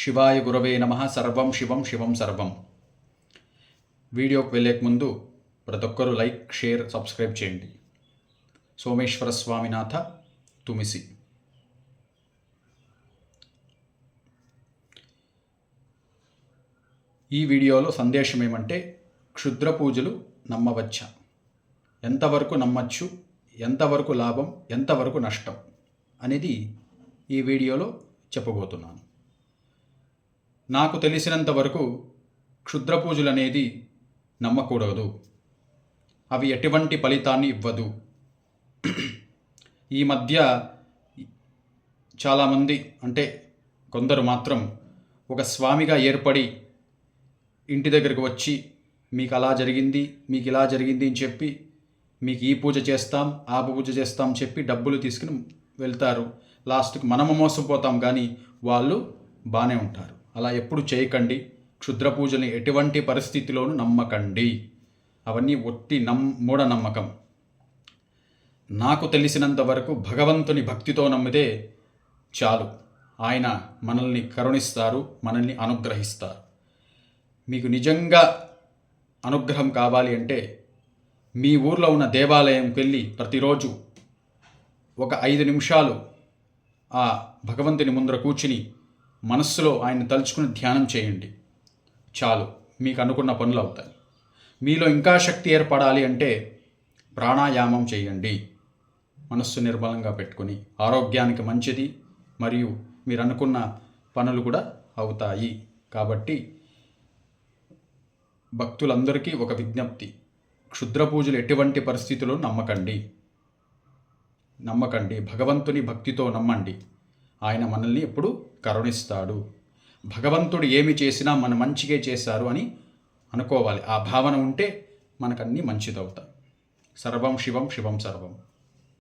శివాయ గురవే నమ సర్వం శివం శివం సర్వం. వీడియోకి వెళ్ళేక ముందు ప్రతి ఒక్కరూ లైక్ షేర్ సబ్స్క్రైబ్ చేయండి. సోమేశ్వర స్వామినాథ తుమిసి. ఈ వీడియోలో సందేశం ఏమంటే క్షుద్ర పూజలు నమ్మవచ్చా. ఎంతవరకు నమ్మచ్చు ఎంతవరకు లాభం ఎంతవరకు నష్టం అనేది ఈ వీడియోలో చెప్పబోతున్నాను. నాకు తెలిసినంత వరకు క్షుద్ర పూజలు అనేది నమ్మకూడదు. అవి ఎటువంటి ఫలితాన్ని ఇవ్వదు. ఈ మధ్య చాలామంది అంటే కొందరు మాత్రం ఒక స్వామిగా ఏర్పడి ఇంటి దగ్గరకు వచ్చి మీకు అలా జరిగింది మీకు ఇలా జరిగింది అని చెప్పి మీకు ఈ పూజ చేస్తాం ఆ పూజ చేస్తాం చెప్పి డబ్బులు తీసుకుని వెళ్తారు. లాస్ట్కి మనము మోసపోతాం కానీ వాళ్ళు బాగానే ఉంటారు. అలా ఎప్పుడు చేయకండి. క్షుద్ర పూజని ఎటువంటి పరిస్థితిలోనూ నమ్మకండి. అవన్నీ ఒట్టి నమ్ మూఢనమ్మకం. నాకు తెలిసినంత వరకు భగవంతుని భక్తితో నమ్మితే చాలు. ఆయన మనల్ని కరుణిస్తారు మనల్ని అనుగ్రహిస్తారు. మీకు నిజంగా అనుగ్రహం కావాలి అంటే మీ ఊర్లో ఉన్న దేవాలయంకి వెళ్ళి ప్రతిరోజు ఒక ఐదు నిమిషాలు ఆ భగవంతుని ముందర కూర్చుని మనస్సులో ఆయన తలుచుకుని ధ్యానం చేయండి. చాలు మీకు అనుకున్న పనులు అవుతాయి. మీలో ఇంకా శక్తి ఏర్పడాలి అంటే ప్రాణాయామం చేయండి. మనస్సు నిర్మలంగా పెట్టుకొని ఆరోగ్యానికి మంచిది మరియు మీరు అనుకున్న పనులు కూడా అవుతాయి. కాబట్టి భక్తులందరికీ ఒక విజ్ఞప్తి. క్షుద్ర పూజలు ఎటువంటి పరిస్థితుల్లో నమ్మకండి. నమ్మకండి భగవంతుని భక్తితో నమ్మండి. ఆయన మనల్ని ఎప్పుడు కరుణిస్తాడు. భగవంతుడు ఏమి చేసినా మన మంచిగా చేశారు అని అనుకోవాలి. ఆ భావన ఉంటే మనకన్నీ మంచిదవుతాయి. సర్వం శివం శివం సర్వం.